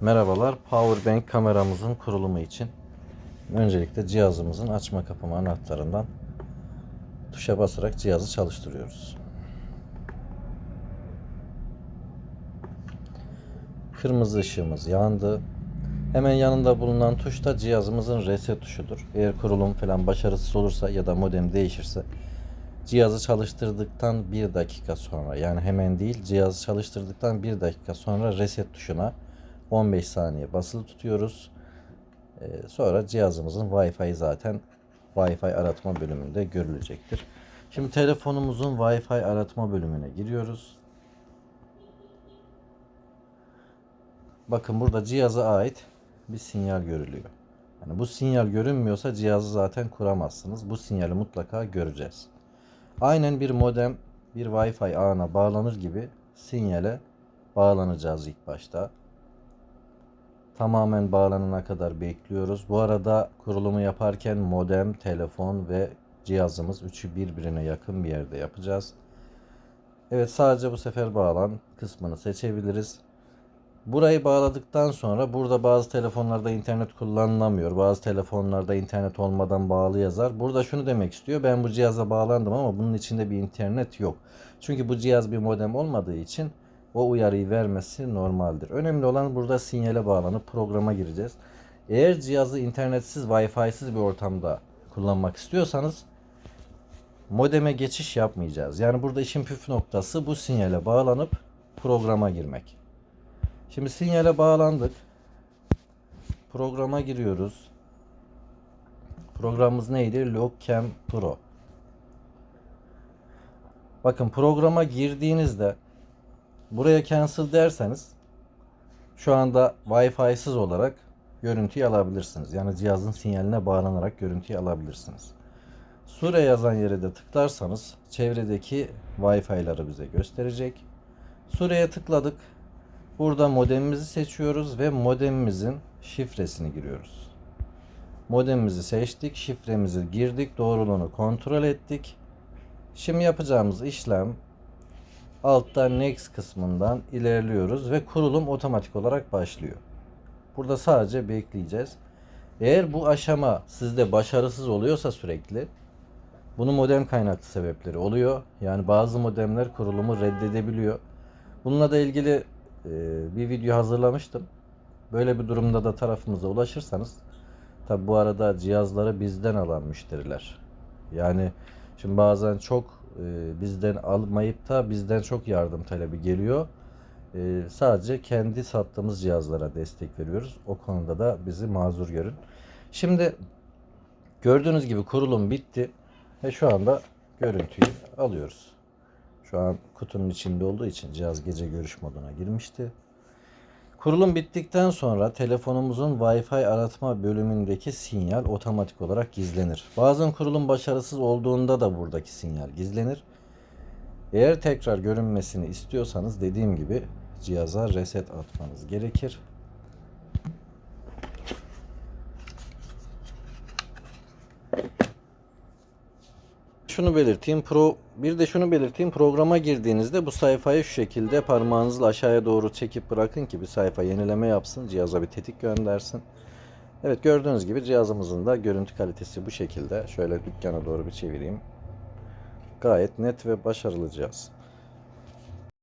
Merhabalar. Powerbank kameramızın kurulumu için öncelikle cihazımızın açma kapama anahtarından tuşa basarak cihazı çalıştırıyoruz. Kırmızı ışığımız yandı. Hemen yanında bulunan tuş da cihazımızın reset tuşudur. Eğer kurulum falan başarısız olursa ya da modem değişirse cihazı çalıştırdıktan bir dakika sonra yani hemen değil cihazı çalıştırdıktan bir dakika sonra reset tuşuna 15 saniye basılı tutuyoruz. Ee, sonra cihazımızın Wi-Fi zaten Wi-Fi aratma bölümünde görülecektir. Şimdi telefonumuzun Wi-Fi aratma bölümüne giriyoruz. Bakın burada cihaza ait bir sinyal görülüyor. Yani bu sinyal görünmüyorsa cihazı zaten kuramazsınız. Bu sinyali mutlaka göreceğiz. Aynen bir modem bir Wi-Fi ağına bağlanır gibi sinyale bağlanacağız ilk başta. Tamamen bağlanana kadar bekliyoruz. Bu arada kurulumu yaparken modem, telefon ve cihazımız üçü birbirine yakın bir yerde yapacağız. Evet sadece bu sefer bağlan kısmını seçebiliriz. Burayı bağladıktan sonra burada bazı telefonlarda internet kullanılamıyor. Bazı telefonlarda internet olmadan bağlı yazar. Burada şunu demek istiyor. Ben bu cihaza bağlandım ama bunun içinde bir internet yok. Çünkü bu cihaz bir modem olmadığı için o uyarıyı vermesi normaldir. Önemli olan burada sinyale bağlanıp programa gireceğiz. Eğer cihazı internetsiz, Wi-Fi'siz bir ortamda kullanmak istiyorsanız modeme geçiş yapmayacağız. Yani burada işin püf noktası bu sinyale bağlanıp programa girmek. Şimdi sinyale bağlandık. Programa giriyoruz. Programımız neydi? Logcam Pro. Bakın programa girdiğinizde buraya cancel derseniz şu anda Wi-Fi'siz olarak görüntüyü alabilirsiniz. Yani cihazın sinyaline bağlanarak görüntüyü alabilirsiniz. Sure yazan yere de tıklarsanız çevredeki Wi-Fi'ları bize gösterecek. Sure'ye tıkladık. Burada modemimizi seçiyoruz ve modemimizin şifresini giriyoruz. Modemimizi seçtik, şifremizi girdik, doğruluğunu kontrol ettik. Şimdi yapacağımız işlem altta next kısmından ilerliyoruz ve kurulum otomatik olarak başlıyor. Burada sadece bekleyeceğiz. Eğer bu aşama sizde başarısız oluyorsa sürekli bunun modem kaynaklı sebepleri oluyor. Yani bazı modemler kurulumu reddedebiliyor. Bununla da ilgili e, bir video hazırlamıştım. Böyle bir durumda da tarafımıza ulaşırsanız tabi bu arada cihazları bizden alan müşteriler. Yani şimdi bazen çok e, bizden almayıp da bizden çok yardım talebi geliyor. E, sadece kendi sattığımız cihazlara destek veriyoruz. O konuda da bizi mazur görün. Şimdi gördüğünüz gibi kurulum bitti ve şu anda görüntüyü alıyoruz. Şu an kutunun içinde olduğu için cihaz gece görüş moduna girmişti. Kurulum bittikten sonra telefonumuzun Wi-Fi aratma bölümündeki sinyal otomatik olarak gizlenir. Bazen kurulum başarısız olduğunda da buradaki sinyal gizlenir. Eğer tekrar görünmesini istiyorsanız dediğim gibi cihaza reset atmanız gerekir. Şunu belirteyim. Pro bir de şunu belirteyim. Programa girdiğinizde bu sayfayı şu şekilde parmağınızla aşağıya doğru çekip bırakın ki bir sayfa yenileme yapsın. Cihaza bir tetik göndersin. Evet gördüğünüz gibi cihazımızın da görüntü kalitesi bu şekilde. Şöyle dükkana doğru bir çevireyim. Gayet net ve başarılı cihaz.